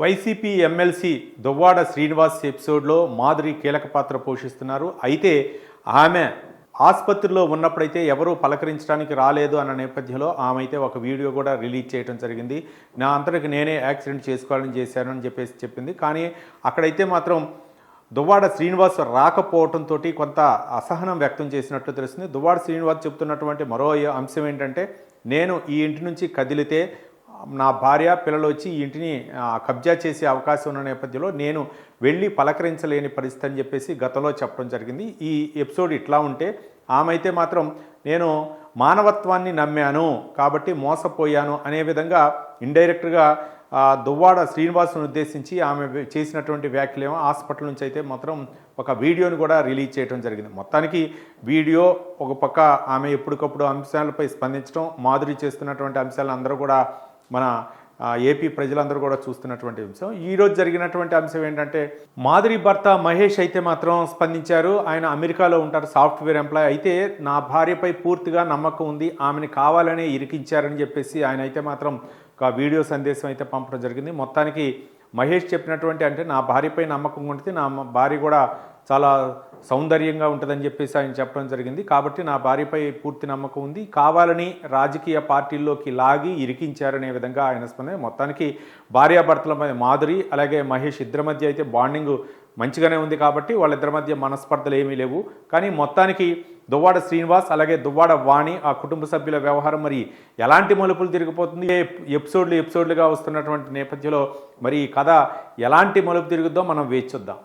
YCP MLC Duvvada Srinivas ఎపిసోడ్లో మాధురి కీలక పాత్ర పోషిస్తున్నారు. అయితే ఆమె ఆసుపత్రిలో ఉన్నప్పుడైతే ఎవరూ పలకరించడానికి రాలేదు అన్న నేపథ్యంలో ఆమె అయితే ఒక వీడియో కూడా రిలీజ్ చేయడం జరిగింది. నా అంతటికి నేనే యాక్సిడెంట్ చేసుకోవాలని చేశాను అని చెప్పేసి చెప్పింది. కానీ అక్కడైతే మాత్రం దువ్వాడ శ్రీనివాస్ రాకపోవడంతో కొంత అసహనం వ్యక్తం చేసినట్లు తెలుస్తుంది. దువ్వాడ శ్రీనివాస్ చెప్తున్నటువంటి మరో అంశం ఏంటంటే నేను ఈ ఇంటి నుంచి కదిలితే నా భార్య పిల్లలు వచ్చి ఈ ఇంటిని కబ్జా చేసే అవకాశం ఉన్న నేపథ్యంలో నేను వెళ్ళి పలకరించలేని పరిస్థితి అని చెప్పేసి గతంలో చెప్పడం జరిగింది. ఈ ఎపిసోడ్ ఇట్లా ఉంటే ఆమె అయితే మాత్రం నేను మానవత్వాన్ని నమ్మాను కాబట్టి మోసపోయాను అనే విధంగా ఇండైరెక్ట్గా దువ్వాడ శ్రీనివాసును ఉద్దేశించి ఆమె చేసినటువంటి వ్యాఖ్యలేమో హాస్పిటల్ నుంచి అయితే మాత్రం ఒక వీడియోని కూడా రిలీజ్ చేయడం జరిగింది. మొత్తానికి వీడియో ఒక పక్క ఆమె ఎప్పటికప్పుడు అంశాలపై స్పందించడం మాధురి చేస్తున్నటువంటి అంశాలను అందరూ కూడా మన ఏపీ ప్రజలందరూ కూడా చూస్తున్నటువంటి అంశం. ఈరోజు జరిగినటువంటి అంశం ఏంటంటే మాదిరి భర్త మహేష్ అయితే మాత్రం స్పందించారు. ఆయన అమెరికాలో ఉంటారు సాఫ్ట్వేర్ ఎంప్లాయ్. అయితే నా భార్యపై పూర్తిగా నమ్మకం ఉంది. ఆమెని కావాలనే ఇరికించారని చెప్పేసి ఆయన అయితే మాత్రం ఒక వీడియో సందేశం అయితే పంపడం జరిగింది. మొత్తానికి మహేష్ చెప్పినటువంటి అంటే నా భార్యపై నమ్మకం ఉంటుంది. నా భార్య కూడా చాలా సౌందర్యంగా ఉంటుందని చెప్పేసి ఆయన చెప్పడం జరిగింది. కాబట్టి నా భార్యపై పూర్తి నమ్మకం ఉంది. కావాలని రాజకీయ పార్టీల్లోకి లాగి ఇరికించారనే విధంగా ఆయన స్పందన. మొత్తానికి భార్యాభర్తల మధ్య మాధురి అలాగే మహేష్ ఇద్దరి మధ్య అయితే బాండింగ్ మంచిగానే ఉంది కాబట్టి వాళ్ళిద్దరి మధ్య మనస్పర్ధలు ఏమీ లేవు. కానీ మొత్తానికి దువ్వాడ శ్రీనివాస్ అలాగే దువ్వాడ వాణి ఆ కుటుంబ సభ్యుల వ్యవహారం మరి ఎలాంటి మలుపులు తిరిగిపోతుంది? ఏ ఎపిసోడ్లు ఎపిసోడ్లుగా వస్తున్నటువంటి నేపథ్యంలో మరి ఈ కథ ఎలాంటి మలుపు తిరుగుద్దో మనం వేచి చూద్దాం.